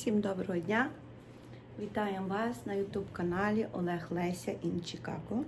Всім доброго дня! Вітаємо вас на YouTube-каналі Олег Леся in Chicago.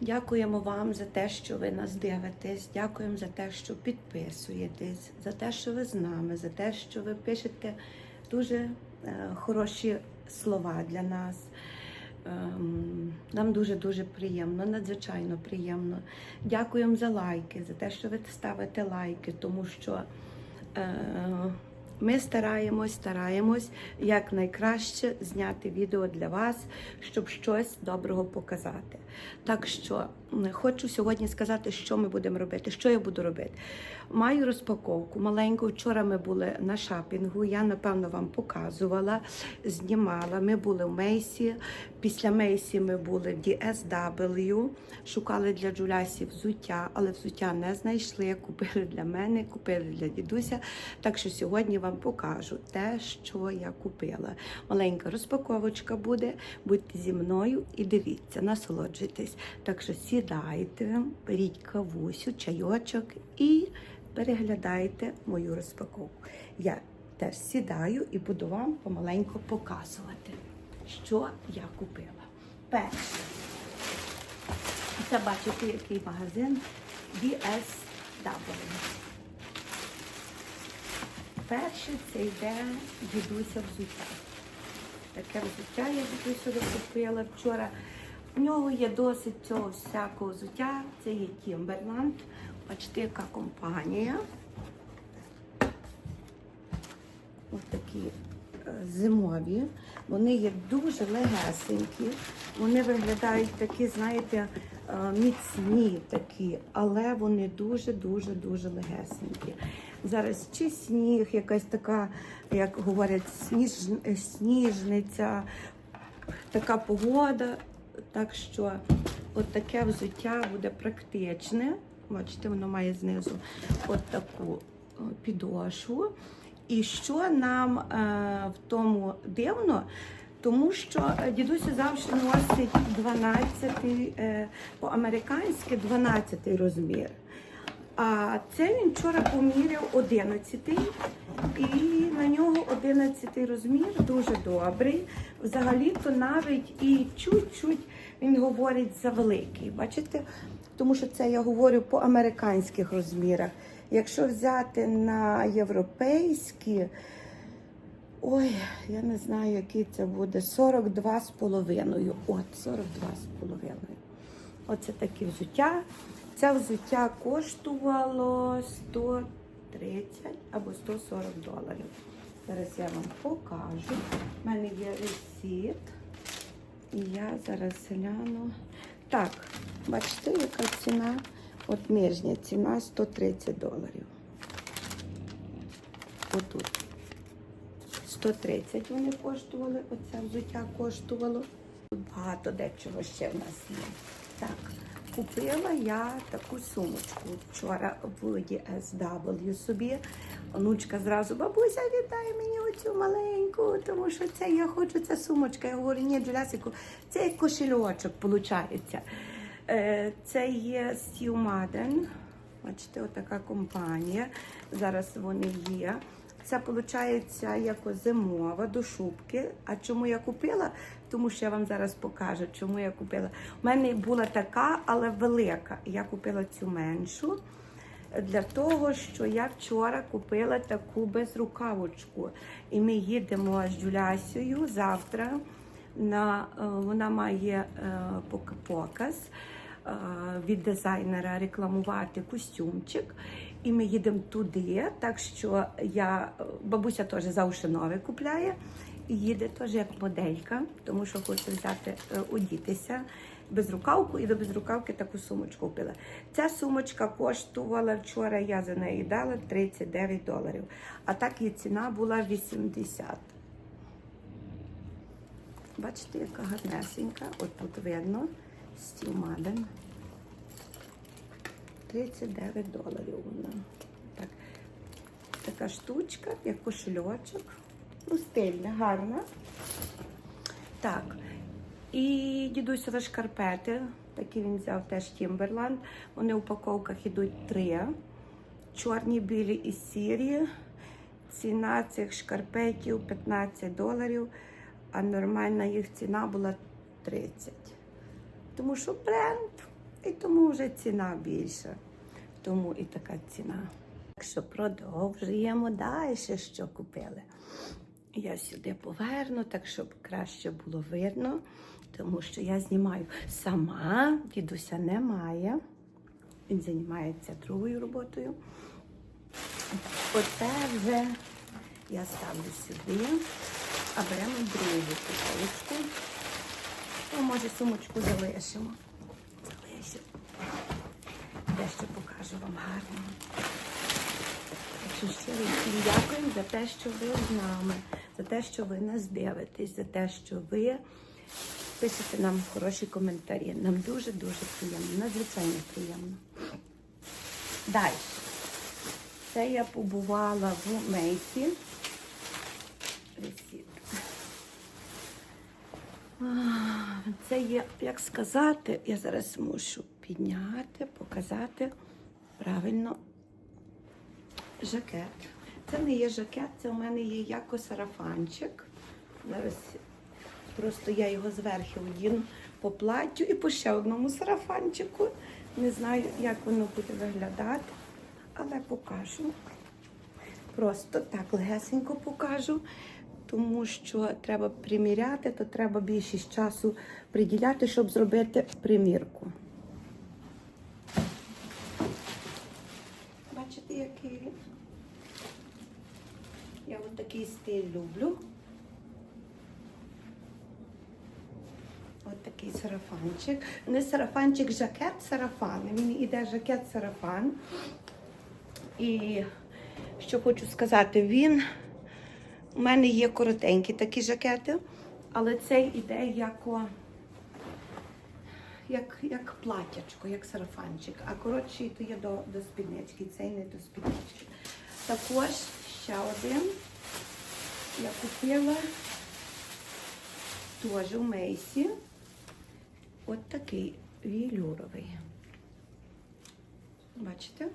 Дякуємо вам за те, що ви нас дивитесь. Дякуємо за те, що підписуєтесь, за те, що ви з нами, за те, що ви пишете дуже е, хороші слова для нас. Ем, Нам дуже-дуже приємно, надзвичайно приємно. Дякуємо за лайки, за те, що ви ставите лайки, тому що е, ми стараємось, стараємось якнайкраще зняти відео для вас, щоб щось доброго показати. Так що хочу сьогодні сказати, що ми будемо робити, що я буду робити. Маю розпаковку маленьку. Вчора ми були на шопінгу. Я напевно вам показувала, знімала. Ми були в Мейсі. Після Мейсі ми були в DSW, шукали для Джулясі взуття, але взуття не знайшли. Купили для мене, купили для дідуся. Так що сьогодні вам покажу те, що я купила. Маленька розпаковочка буде. Будьте зі мною і дивіться, насолоджуйтесь. Так що сідайте, беріть кавусю, чайочок і переглядайте мою розпаковку. Я теж сідаю і буду вам помаленьку показувати, що я купила. Перше. Це бачите, який магазин DSW. Перше це йде дідуся взуття. Таке взуття я дідусю купила вчора. У нього є досить цього всякого взуття. Це є Timberland. Бачите, яка компанія. Ось такі е, зимові. Вони є дуже легесенькі. Вони виглядають такі, знаєте, міцні такі, але вони дуже-дуже дуже легесенькі. Зараз чи сніг, якась така, як говорять, сніж, е, сніжниця, така погода. Так що от таке взуття буде практичне. Бачите, воно має знизу от таку підошву. І що нам е, в тому дивно, тому що е, дідуся завжди носить 12, е, по-американськи 12 розмір. А це він вчора поміряв 11 і на нього 11 розмір дуже добрий. Взагалі-то навіть і чуть-чуть він говорить за великий. Бачите? Тому що це я говорю по американських розмірах. Якщо взяти на європейські, ой, я не знаю, який це буде, 42 з половиною. От, 42 з половиною. Оце такі взуття. Це взуття коштувало 130 або 140 доларів. Зараз я вам покажу. У мене є ресіт. І я зараз гляну. Так, бачите, яка ціна? От нижня ціна 130 доларів. Отут. 130 вони коштували, оце взуття коштувало. Тут багато дечого ще в нас є. Так, купила я таку сумочку вчора в DSW собі. Онучка зразу, бабуся, віддай мені оцю маленьку, тому що це я хочу, ця сумочка. Я говорю, ні, Джулясику, це як кошельочок, виходить. Е, Це є Стів Маден. Бачите, отака компанія. Зараз вони є. Це виходить як зимова до шубки. А чому я купила? Тому що я вам зараз покажу, чому я купила. У мене була така, але велика. Я купила цю меншу. Для того, що я вчора купила таку безрукавочку. І ми їдемо з Джулясією завтра. На, е, вона має е, показ від дизайнера рекламувати костюмчик. І ми їдемо туди. Так що я, е, бабуся теж завжди нове купляє. І їде теж як моделька, тому що хоче взяти, е, одітися безрукавку і до безрукавки таку сумочку купила. Ця сумочка коштувала вчора, я за неї дала 39 доларів. А так її ціна була 80. Бачите, яка гарнесенька. От тут видно. Стів Маден. 39 доларів вона. Так. Така штучка, як кошельочок. Ну, стильна, гарна. Так. І дідусеві шкарпети. Такі він взяв теж Тімберланд. Вони в упаковках ідуть три. Чорні, білі і сірі. ціна цих шкарпетів 15 доларів, а нормальна їх ціна була 30. Тому що бренд, і тому вже ціна більша. Тому і така ціна. Так що продовжуємо далі, що купили. Я сюди поверну, так щоб краще було видно, тому що я знімаю сама, дідуся немає. Він займається другою роботою. Оце вже я ставлю сюди, а беремо другу поличку. Ну, може, сумочку залишимо. Залишимо. Дещо покажу вам гарно. Так що щиро всім дякую за те, що ви з нами, за те, що ви нас дивитесь, за те, що ви пишете нам хороші коментарі. Нам дуже-дуже приємно, надзвичайно приємно. Далі. Це я побувала в Мейсі. Це є, як сказати, я зараз мушу підняти, показати правильно жакет. Це не є жакет, це у мене є яко сарафанчик. Зараз просто я його зверху одіну по платтю і по ще одному сарафанчику. Не знаю, як воно буде виглядати, але покажу. Просто так легесенько покажу, тому що треба приміряти, то треба більшість часу приділяти, щоб зробити примірку. Бачите, який він? Я от такий стиль люблю. От такий сарафанчик. Не сарафанчик, жакет сарафан. Він іде жакет сарафан. І що хочу сказати, він у мене є коротенькі такі жакети, але цей іде як, як, як платячко, як сарафанчик. А коротший то є до, до спіднички, цей не до спіднички. Також ще один я купила теж у Мейсі. От такий вілюровий. Бачите?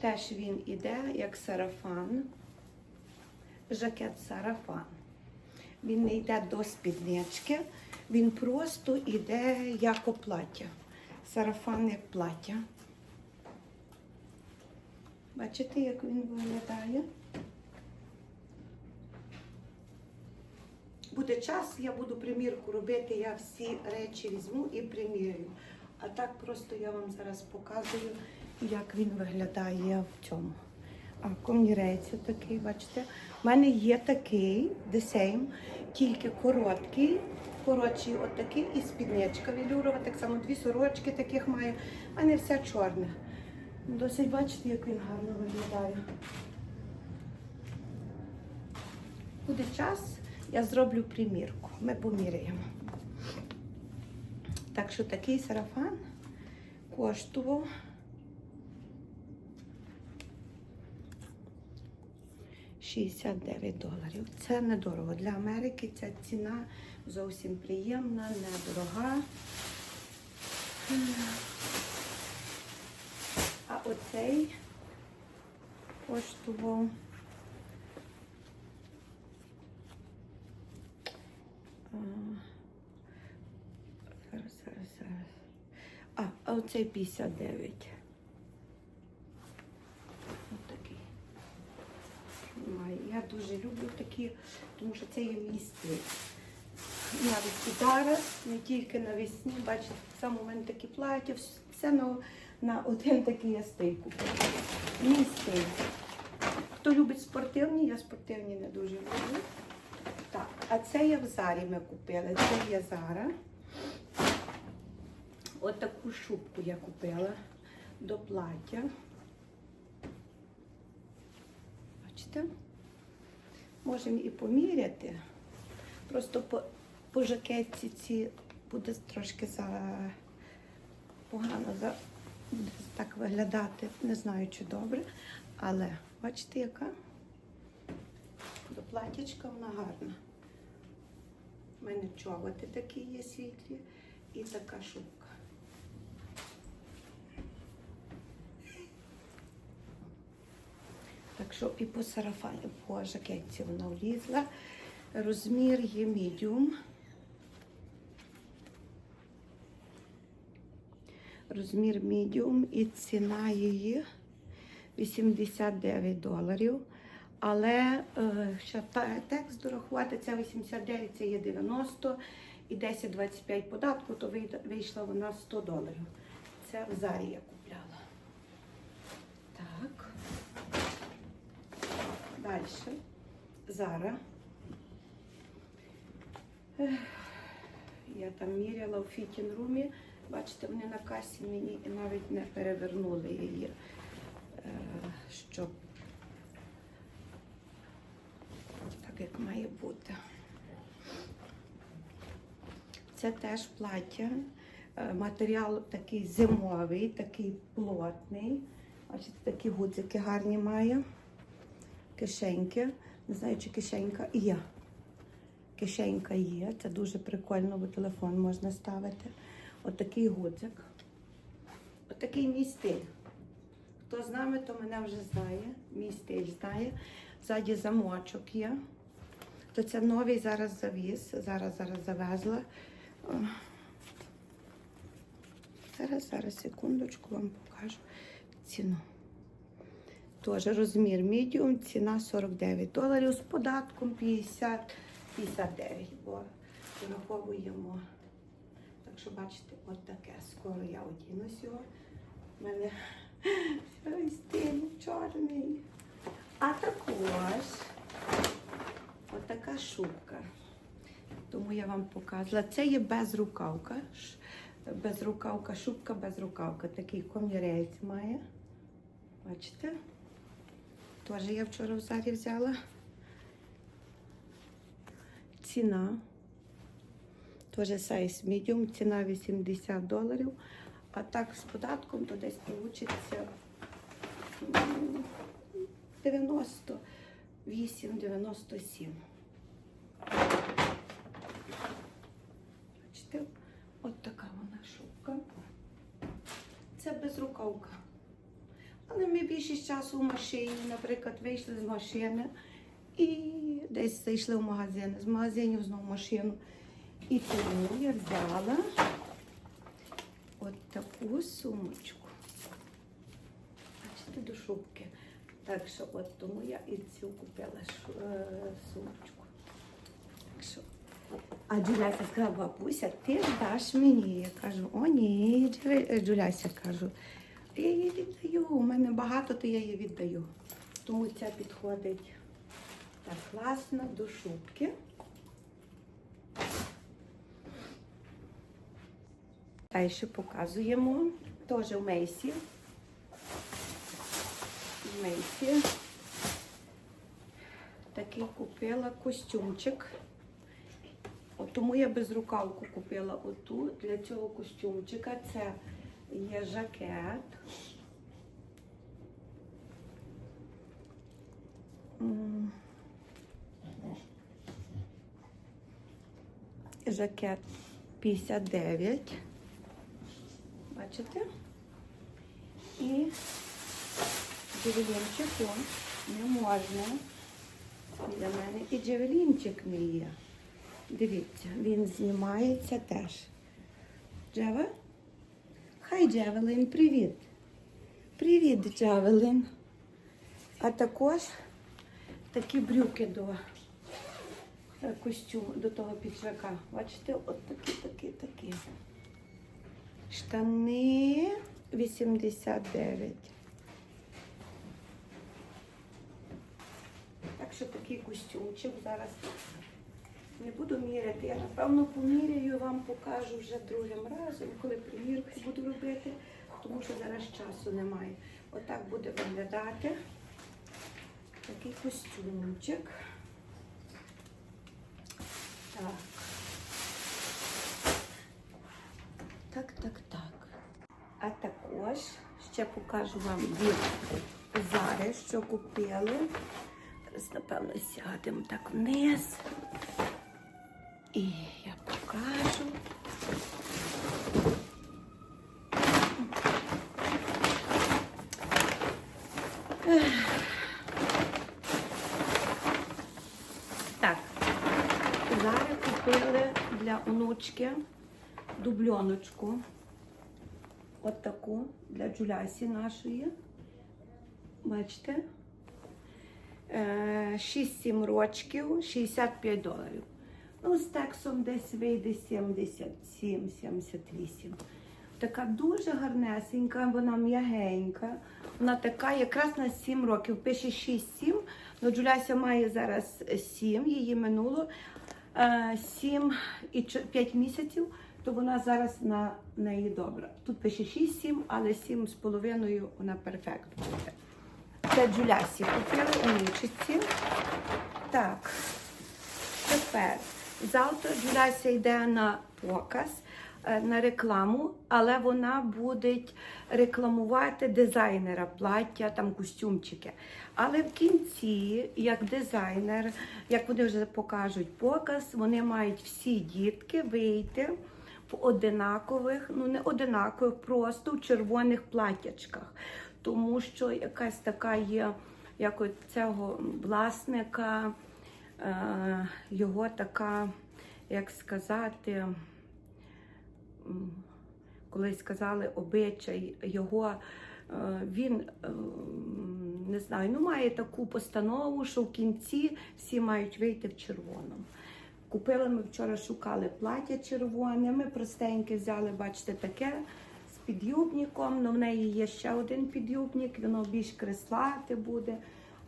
Теж він іде як сарафан, жакет сарафан. Він не йде до спіднички, він просто йде як о плаття. Сарафан як плаття. Бачите, як він виглядає? Буде час, я буду примірку робити, я всі речі візьму і примірюю. А так просто я вам зараз показую, як він виглядає в цьому. А комірець такий, бачите. У мене є такий same, тільки короткий, коротший отакий і спідничка велюрова, так само дві сорочки таких маю, а не все чорне. Досить бачите, як він гарно виглядає. Буде час, я зроблю примірку. Ми поміряємо. Так що такий сарафан коштував. «69 доларів. Це недорого. Для Америки ця ціна зовсім приємна, недорога. А оцей коштував. Зараз, зараз, зараз. А, а оцей 59. Ось такий. Маю. Я дуже люблю такі, тому що це є мій стиль. Навіть і зараз, не тільки навесні, бачите, саме у мене такі плаття, все на, на один такий я стиль купила. Мій стиль. Хто любить спортивні, я спортивні не дуже люблю. Так, а це я в Зарі ми купили. Це є Зара. От таку шубку я купила до плаття. Бачите? Можемо і поміряти. Просто по, по жакетці ці буде трошки за погано за, буде так виглядати. Не знаю, чи добре. Але бачите, яка? До платячка вона гарна. У мене чоботи такі є світлі і така шубка. Так що і по сарафані, по жакетці вона влізла. Розмір є мідіум. Розмір мідіум і ціна її 89 доларів. Але е, ще текст дорахувати, це 89, це є 90 і 10-25 податку, то вийшла вона 100 доларів. Це в Зарі я купляла. Так. Далі. Зара. Я там міряла в фітінг-румі. Бачите, вони на касі мені і навіть не перевернули її, е, щоб так як має бути. Це теж плаття. Е, Матеріал такий зимовий, такий плотний. Бачите, такі гудзики гарні має. Кишеньки. Не знаю, чи кишенька є. Кишенька є. Це дуже прикольно, бо телефон можна ставити. Отакий гудзик. Отакий мій стиль. Хто з нами, то мене вже знає. Мій стиль знає. Ззаді замочок є. То це новий зараз завіз. Зараз зараз завезла. Зараз, зараз, секундочку, вам покажу ціну. Теж розмір медіум, ціна 49 доларів з податком 50, 59, бо враховуємо. Так що бачите, от таке. Скоро я одінусь його. У мене стиль чорний. А також отака шубка. Тому я вам показала. Це є безрукавка. Безрукавка, шубка безрукавка. Такий комірець має. Бачите? Теж я вчора в зарі взяла. Ціна. Теж сайз medium, ціна 80 доларів. А так з податком то десь вийде 98-97. Бачите, от така вона шубка. Це безрукавка. Більшість часу в машині, наприклад, вийшли з машини і десь зайшли в магазин, з магазинів знову в машину. І тому я взяла от таку сумочку. Бачите, до шубки. Так що от тому я і цю купила е, сумочку. Так що. А Джуляся сказала, бабуся, ти даш мені. Я кажу, о ні, Джуляся кажу. Я її віддаю. У мене багато, то я її віддаю. Тому ця підходить так класно до шубки. Далі показуємо. Теж в Мейсі. В Мейсі. Такий купила костюмчик. От тому я безрукавку купила оту для цього костюмчика. Це є жакет. Жакет 59. Бачите? І джевелінчику не можна. Для мене і джевелінчик не є. Дивіться, він знімається теж. Джева? Хай Джевелин, привіт. Привіт, Джевелин. А також такі брюки до е, костюму, до того піджака. Бачите, от такі, такі, такі. Штани 89. Так що такий костюмчик зараз не буду міряти. Я напевно поміряю, вам покажу вже другим разом, коли примірку буду робити, тому що зараз часу немає. Отак буде виглядати такий костюмчик. Так. Так, так, так. А також ще покажу вам від Зари, що купили. Напевно, сядемо так вниз. І я покажу. Так, зараз купили для онучки дубльоночку. От таку для джулясі нашої. Бачите? Е, 6-7 рочків, 65 доларів. Ну, з тексом десь вийде 77-78. Така дуже гарнесенька, вона м'ягенька. Вона така якраз на 7 років. Пише 6-7. Ну, Джуляся має зараз 7, її минуло 7 і 5 місяців, то вона зараз на неї добра. Тут пише 6-7, але 7 з половиною вона перфект буде. Це Джулясі купили у Нічиці. Так, тепер завтра Джуляся йде на показ, е, на рекламу, але вона буде рекламувати дизайнера, плаття, там костюмчики. Але в кінці, як дизайнер, як вони вже покажуть показ, вони мають всі дітки вийти в одинакових, ну не одинакових, просто в червоних платтячках. Тому що якась така є, як от цього власника, його така, як сказати, колись сказали обичай його. е, Він е, не знаю, ну має таку постанову, що в кінці всі мають вийти в червоному. Купили ми вчора, шукали плаття червоне. Ми простеньке взяли, бачите, таке з підюбником. Ну, в неї є ще один підюбник, воно більш креслате буде.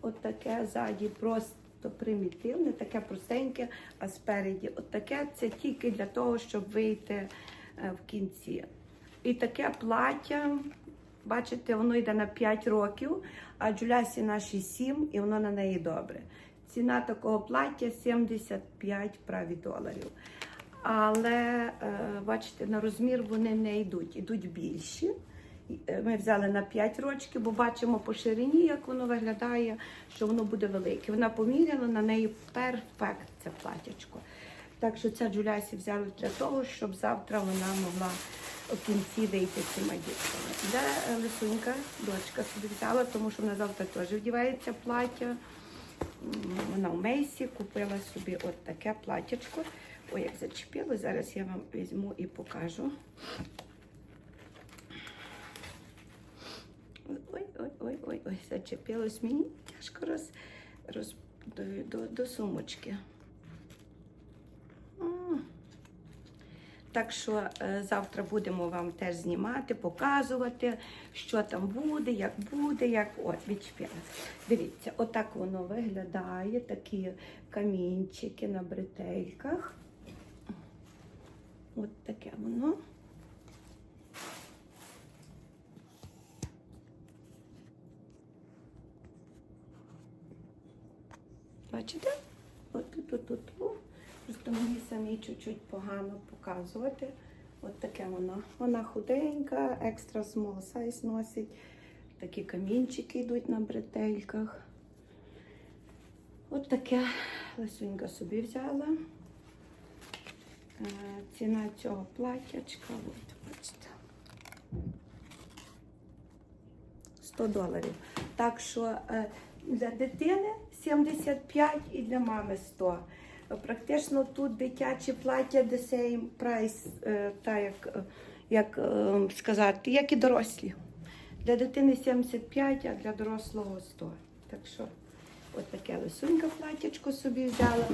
От таке ззаді просто примітивне, таке простеньке, а спереді от таке це тільки для того, щоб вийти е, в кінці. І таке плаття, бачите, воно йде на 5 років, а Джулясі наші 7, і воно на неї добре. Ціна такого плаття 75 праві доларів. Але е, бачите, на розмір вони не йдуть, йдуть більші. Е, Ми взяли на 5 рочків, бо бачимо по ширині, як воно виглядає, що воно буде велике. Вона поміряла на неї перфект це платячко. Так що це Джулясі взяли для того, щоб завтра вона могла у кінці вийти цими дітками. Де е, Лисунька, дочка собі взяла, тому що вона завтра теж вдівається плаття. Вона в Мейсі купила собі от таке платтячко. Ой, як зачепило, зараз я вам візьму і покажу. Ой, ой, ой, ой, ой, зачепилось мені. Тяжко роз, роз, до, до, до сумочки. Так що е, завтра будемо вам теж знімати, показувати, що там буде, як буде, як от відчепила. Дивіться, отак воно виглядає, такі камінчики на бретельках. От таке воно. Бачите? От тут, тут, тут. Просто мені самі чуть-чуть погано показувати. От таке воно. Вона худенька, екстра small size носить. Такі камінчики йдуть на бретельках. От таке Лисунька собі взяла. Е, Ціна цього платячка, от, бачите. 100 доларів. Так що е, для дитини 75 і для мами 100. Практично тут дитяче плаття the same price, та як, е, як е, сказати, як і дорослі. Для дитини 75, а для дорослого 100. Так що, от таке лисунька платтячко собі взяла.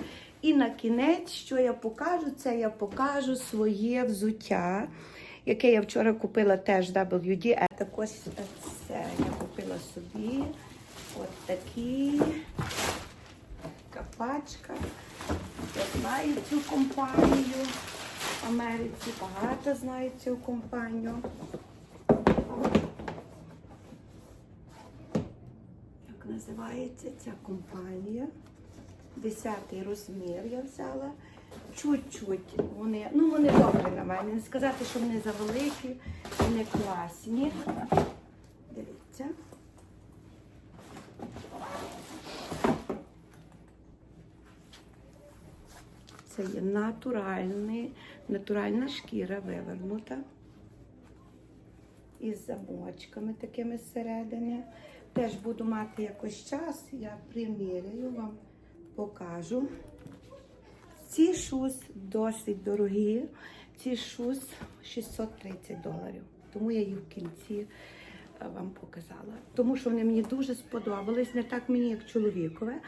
І на кінець, що я покажу, це я покажу своє взуття, яке я вчора купила теж WD. Також це я купила собі. От такі капачка. Я знаю цю компанію в Америці, багато знаю цю компанію. Як називається ця компанія? Десятий розмір я взяла. Чуть-чуть вони, ну вони добрі на мене. Не сказати, що вони завеликі, вони класні. Дивіться. Це є натуральний, натуральна шкіра вивернута. Із замочками такими зсередини. Теж буду мати якось час, я приміряю вам, покажу. Ці шуз досить дорогі. Ці шуз 630 доларів. Тому я їх в кінці е, вам показала. Тому що вони мені дуже сподобались, не так мені, як чоловікове.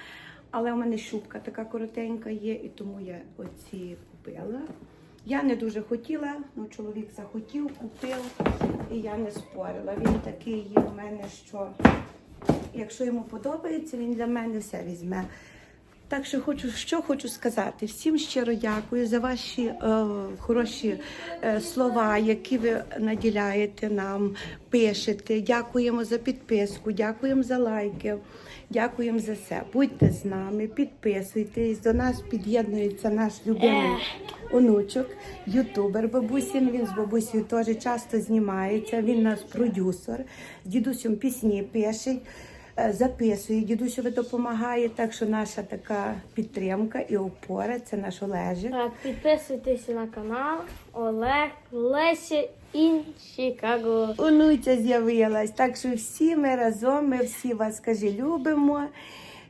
Але у мене шубка така коротенька є, і тому я оці купила. Я не дуже хотіла, ну чоловік захотів, купив, і я не спорила. Він такий є в мене, що якщо йому подобається, він для мене все візьме. Так що хочу, що хочу сказати. Всім щиро дякую за ваші е, хороші е, слова, які ви наділяєте нам, пишете. Дякуємо за підписку, дякуємо за лайки, дякуємо за все. Будьте з нами, підписуйтесь. До нас під'єднується наш любимий онучок, ютубер бабусін. Він з бабусею теж часто знімається. Він наш продюсер. З дідусем пісні пише. Е, записує, дідусеві допомагає, так що наша така підтримка і опора це наш Олежик. Так, підписуйтесь на канал Олег Леся ін Чикаго. Онуця з'явилась. Так що всі ми разом, ми всі вас скажи, любимо.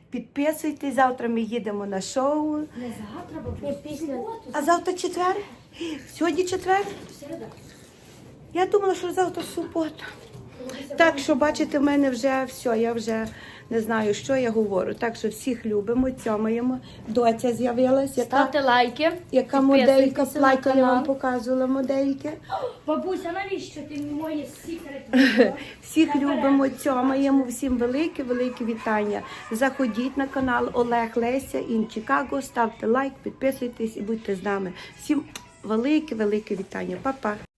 Підписуйтесь, завтра ми їдемо на шоу. Не завтра, бо після. А завтра четвер? Сьогодні четвер? Я думала, що завтра субота. Так що, бачите, в мене вже все, я вже не знаю, що я говорю. Так що всіх любимо, цьомаємо. Доця з'явилась, яка, Ставте лайки. яка моделька на плаття я вам канал. показувала модельки. Бабуся, навіщо ти мені моє секрет? Всіх любимо, цьомаємо, всім велике, велике вітання. Заходіть на канал Олег Леся Ін Чикаго, ставте лайк, підписуйтесь і будьте з нами. Всім велике, велике вітання. Па-па.